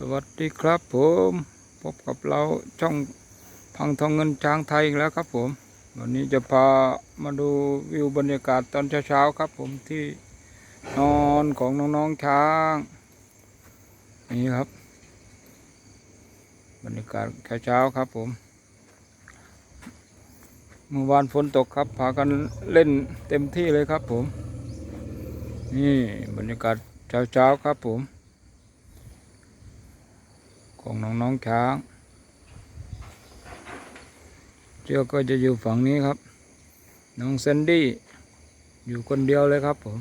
สวัสดีครับผมพบกับเราช่องพังทองเงินช้างไทยอีกแล้วครับผม วันนี้จะพามาดูวิวบรรยากาศตอนเช้าๆครับผมที่นอนของน้องๆช้างนี่ครับ บรรยากาศเช้าๆครับผมเมื่อวานฝนตกครับพากันเล่นเต็มที่เลยครับผม นี่บรรยากาศเช้าๆครับผม ของน้องๆช้างเจ้าก็จะอยู่ฝั่งนี้ครับ น้องเซนดี้อยู่คนเดียวเลยครับผม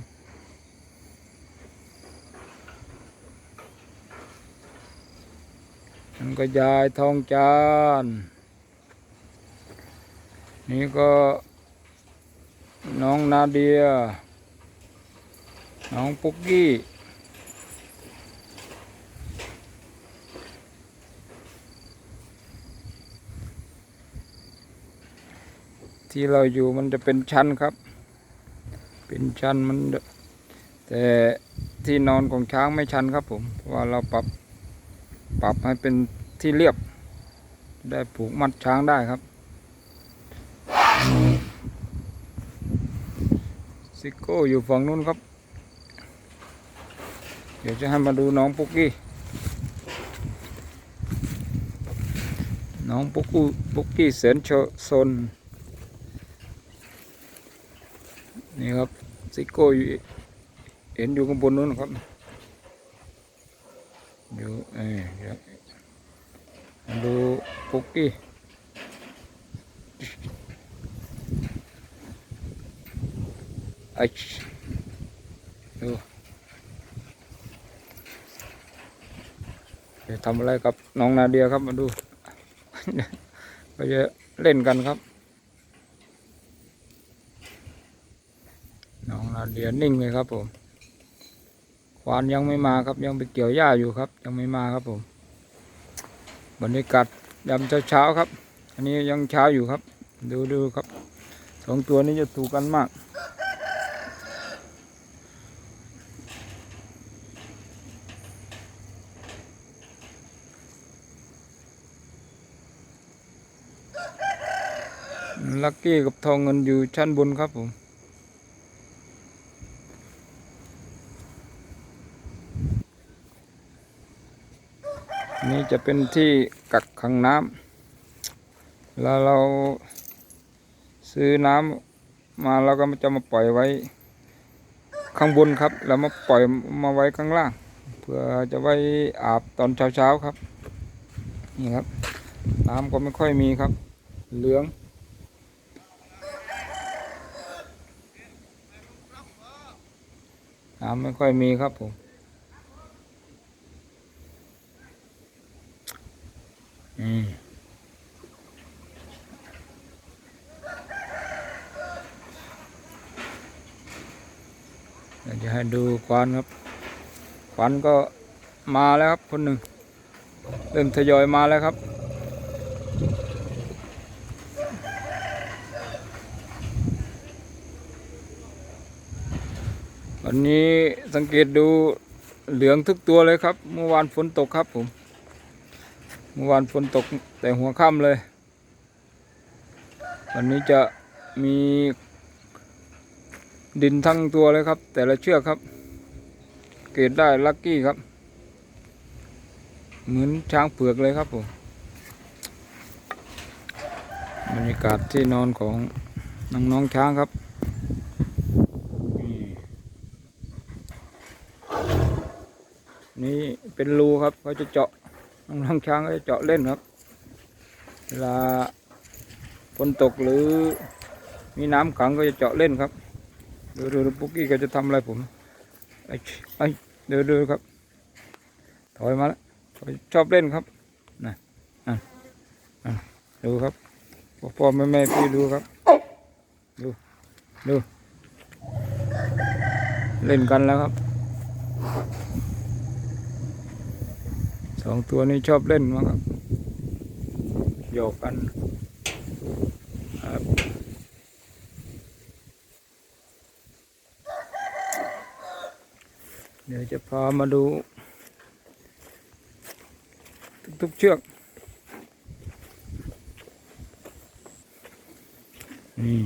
นั่นก็ยายทองจานนี่ก็น้องนาเดีย น้องปุกกี้ ที่เราอยู่มันจะเป็นชั้นครับ เป็นชั้นมันแต่ที่นอนของช้างไม่ชันครับผมเพราะว่าเราปรับปรับให้เป็นที่เรียบ ได้ผูกมัดช้างได้ครับซิโก้อยู่ฝั่งนู้นครับ เดี๋ยวจะให้มาดูน้องปุกกี้ น้องปุกกี้ปุกกี้แสนโชซน นี่ครับซิโก้อยู่เห็นอยู่ข้างบนนู้นครับอยู่เออเดี๋ยวดูปุกกี้ไอชดูจะทำอะไรกับน้องนาเดียครับมาดู ก็จะเล่นกันครับ น้องนาเดียนิ่งเลยครับผมควานยังไม่มาครับยังไปเกี่ยวหญ้าอยู่ครับ ยังไม่มาครับผมบรรยากาศยามเช้าๆครับ อันนี้ยังเช้าอยู่ครับ ดูดูครับสองตัวนี้จะถูกกันมาก ลักกี้กับทองเงินอยู่ชั้นบนครับผม จะเป็นที่กักขังน้ำแล้วเราซื้อน้ำมาเราก็จะมาปล่อยไว้ข้างบนครับ แล้วมาปล่อยมาไว้ข้างล่าง เพื่อจะไว้อาบตอนเช้าๆครับ นี่ครับ น้ำก็ไม่ค่อยมีครับ เหลืองน้ำไม่ค่อยมีครับผม อืมเดี๋ยวจะให้ดูควันครับควันก็มาแล้วครับคนหนึ่งเริ่มทยอยมาแล้วครับวันนี้สังเกตดูเหลืองทุกตัวเลยครับ เมื่อวานฝนตกครับผม เมื่อวานฝนตกแต่หัวค่ำเลย วันนี้จะมีดินทั้งตัวเลยครับ แต่ละเชือกครับ เกรดได้ลักกี้ครับ เหมือนช้างเผือกเลยครับผมบรรยากาศที่นอนของน้องๆช้างครับนี่เป็นรูครับเขาจะเจาะ น้องช้างก็จะเจาะเล่นครับ เวลาฝนตกหรือมีน้ำขังก็จะเจาะเล่นครับดูดูดูปุ๊กกี้ก็จะทำอะไรผมไอ้ไอ้ดูดูครับ ถอยมาแล้วชอบเล่นครับนะอะอะดูครับพ่อพ่อแม่แม่พี่ดูครับ ดูดู เล่นกันแล้วครับ สองตัวนี้ชอบเล่นมากครับโยกกันครับเดี๋ยวจะพามาดู ทุกเชือกนี่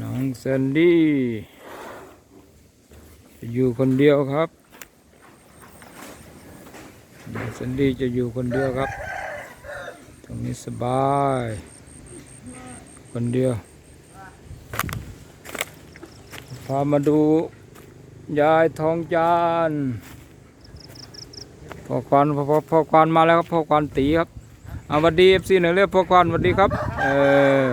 น้องแซนดี้อยู่คนเดียวครับ น้องแซนดี้จะอยู่คนเดียวครับ ตรงนี้สบาย คนเดียว พามาดูยายทองจานพ่อควานพ่อพ่อพ่อควานมาแล้วครับพ่อควานตีครับเอาสวัสดีเอฟซีหน่อยเรียกพ่อควานสวัสดีครับ เออ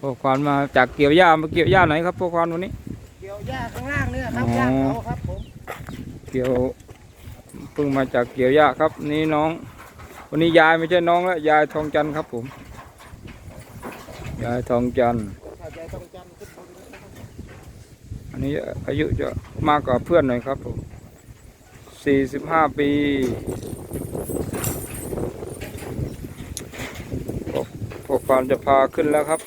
พ่อควานมาจากเกี่ยวหญ้ามาเกี่ยวหญ้าไหนครับพ่อควานวันนี้ เกี่ยวหญ้าข้างล่างเนี่ยครับอ๋อหญ้าเขาครับผม เกี่ยวเพิ่งมาจากเกี่ยวหญ้าครับ นี่น้อง วันนี้ยายไม่ใช่น้องแล้วยายทองจันทร์ครับผม ยายทองจันทร์อันนี้อายุจะมากกว่าเพื่อนหน่อยครับผมสี่สิบห้าปีพวกพวกความจะพาขึ้นแล้วครับ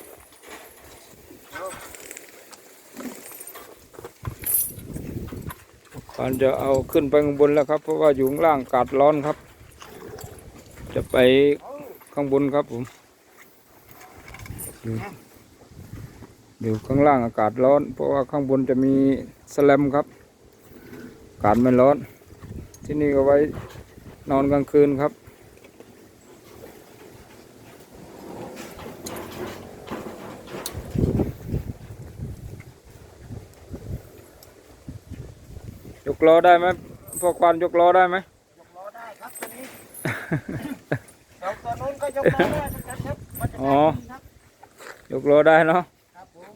กานจะเอาขึ้นไปข้างบนแล้วครับ เพราะว่าอยู่ข้างล่างอากาศร้อนครับ จะไปข้างบนครับผมอยู่อยู่ข้างล่างอากาศร้อน เพราะว่าข้างบนจะมีสแลมครับอากาศไม่ร้อน ที่นี่ก็ไว้นอนกลางคืนครับ ล้อได้ไหมพวกควันยกล้อได้ไหมยกล้อได้ครับตัวนี้เราตัวนู้นก็ยกล้อได้เหมือนกันครับมันจะอ๋อได้ดีครับยกล้อได้เนาะครับผม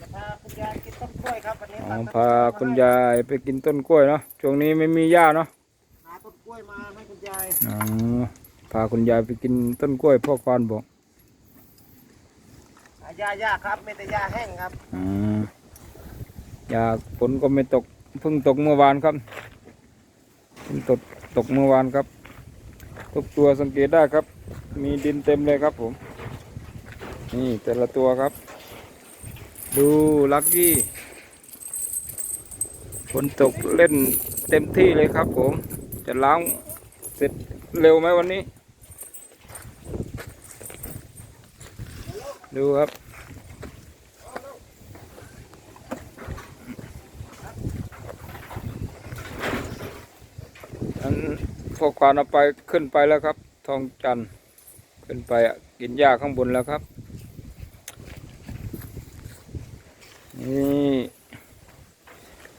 จะพาคุณยายกินต้นกล้วยครับวันนี้อ๋อตัดต้นพาคุณยายไปกินต้นกล้วยเนาะช่วงนี้ไม่มีหญ้าเนาะหาต้นกล้วยมาให้คุณยายอ๋อพาคุณยายไปกินต้นกล้วยพ่อควานบอก หาหญ้าครับไม่แต่หญ้าแห้งครับอ๋อหญ้าฝนก็ไม่ตกเพิ่งตกเมื่อวานครับเพิ่งตกตกเมื่อวานครับทุกตัวสังเกตได้ครับ มีดินเต็มเลยครับผม นี่แต่ละตัวครับ ดูลักกี้ฝนตกเล่นเต็มที่เลยครับผม จะล้างเสร็จเร็วไหมวันนี้ ดูครับ อันพว กควานเอาไปขึ้นไปแล้วครับ ทองจันขึ้นไปอะกินหญ้าข้างบนแล้วครับ นี่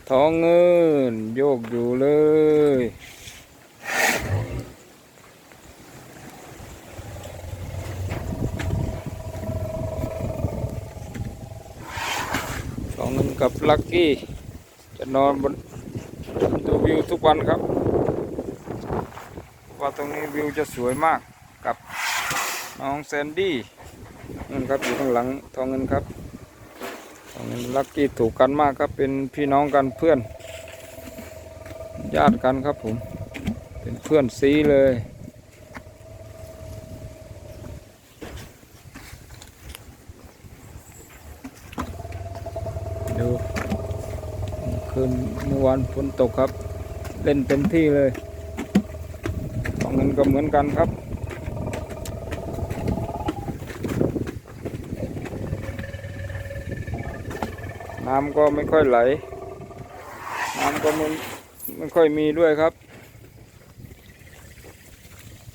ทองเงินโยกอยู่เลยทองเงินกับลักกี้จะนอนบนดูวิวทุกวันครับ ว่าตรงนี้วิวจะสวยมากกับน้องแซนดี้นั่นครับอยู่ข้างหลังทองเงินครับทองเงินลักกี้ถูกกันมากครับเป็นพี่น้องกันเพื่อน ญาติกันครับผม เป็นเพื่อนซีเลยดูคืนเมื่อวานฝนตกครับ เล่นเต็มที่เลย ก็เหมือนกันครับ น้ำก็ไม่ค่อยไหล น้ำก็ไม่ไม่ค่อยมีด้วยครับ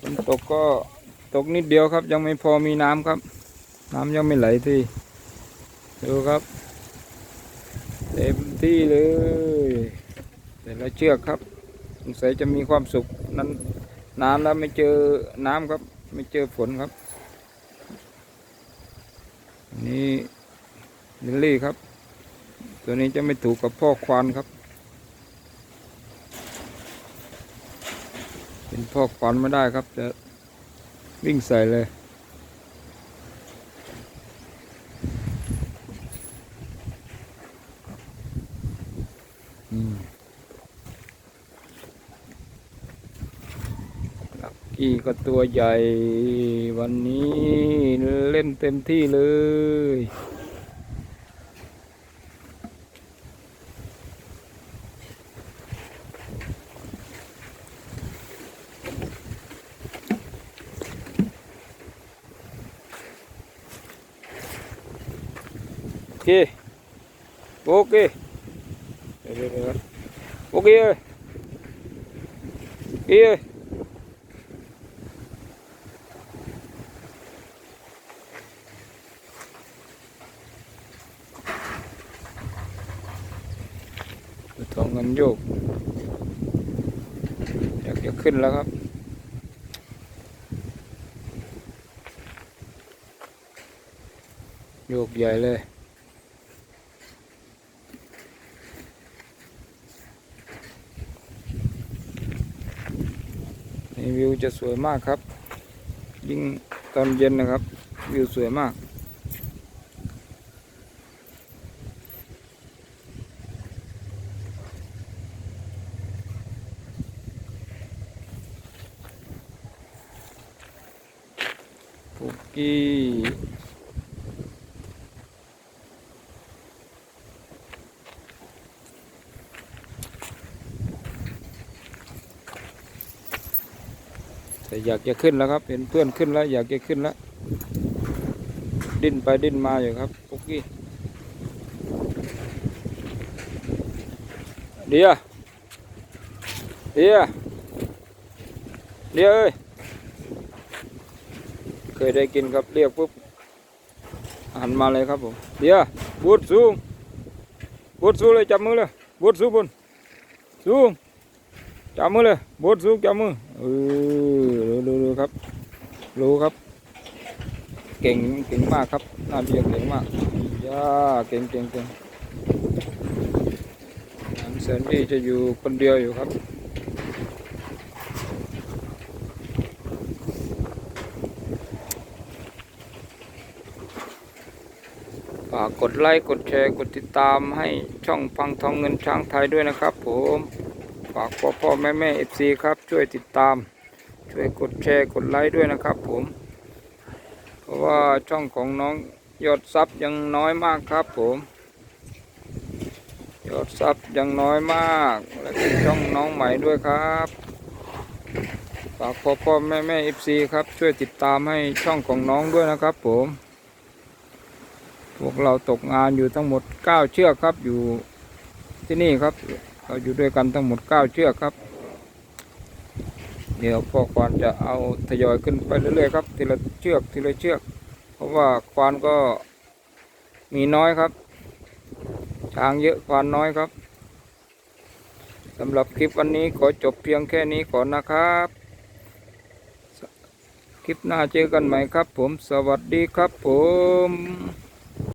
ฝนตกก็ตกนิดเดียวครับ ยังไม่พอมีน้ำครับ น้ำยังไม่ไหลที่ดูครับเต็มที่เลย แต่ละเชือกครับสงสัยจะมีความสุขนั้น น้ำแล้วไม่เจอน้ำครับ ไม่เจอฝนครับ นี่ลิลลี่ครับ ตัวนี้จะไม่ถูกกับพ่อควานครับ เป็นพ่อควานไม่ได้ครับจะวิ่งใส่เลย ก็ตัวใหญ่ วันนี้เล่นเต็มที่เลย โอเค โอเคโอเคเอ้ยโอเคเอ้ย โยกอยากจะขึ้นแล้วครับ โยกใหญ่เลยนี่วิวจะสวยมากครับ ยิ่งตอนเย็นนะครับ วิวสวยมาก ปุกกี้แต่อยากจะขึ้นแล้วครับเห็นเพื่อนขึ้นแล้ว อยากจะขึ้นแล้ว ดิ้นไปดิ้นมาอยู่ครับปุกกี้เดียเดียเดียเอ้ย เคยได้กินครับเรียกปุ๊บหันมาเลยครับผมเดี๋ยวบูดสูงบูดสูงเลยจับมือเลยบูดสูงบนสูงจับมือเลยบูดสูงจับมือเออดูดูดูครับ รู้ครับ เก่งเก่งมากครับน่าเบียเก่งมากย่าเก่งเก่งเก่งอันเซนดี้จะอยู่คนเดียวอยู่ครับ กกดไลค์กดแชร์กดติดตามให้ช่องฟังทองเงินช้างไทยด้วยนะครับ ผมฝากพ่อพ่อแม่แม่เอฟซีครับ ช่วยติดตาม ช่วยกดแชร์กดไลค์ด้วยนะครับ ผม เพราะว่าช่องของน้องยอดซับยังน้อยมากครับ ผมยอดซับยังน้อยมาก และเป็นช่องน้องใหม่ด้วยครับฝากพ่อพ่อแม่แม่เอฟซีครับ ช่วยติดตามให้ช่องของน้องด้วยนะครับ ผม พวกเราตกงานอยู่ทั้งหมด 9 เชือกครับ อยู่ที่นี่ครับ เราอยู่ด้วยกันทั้งหมด 9 เชือกครับ เดี๋ยวพ่อควานจะเอาทยอยขึ้นไปเรื่อยๆครับทีละเชือกทีละเชือก เพราะว่าควานก็มีน้อยครับช้างเยอะควานน้อยครับสำหรับคลิปวันนี้ขอจบเพียงแค่นี้ก่อนนะครับ คลิปหน้าเจอกันใหม่ครับผม สวัสดีครับผม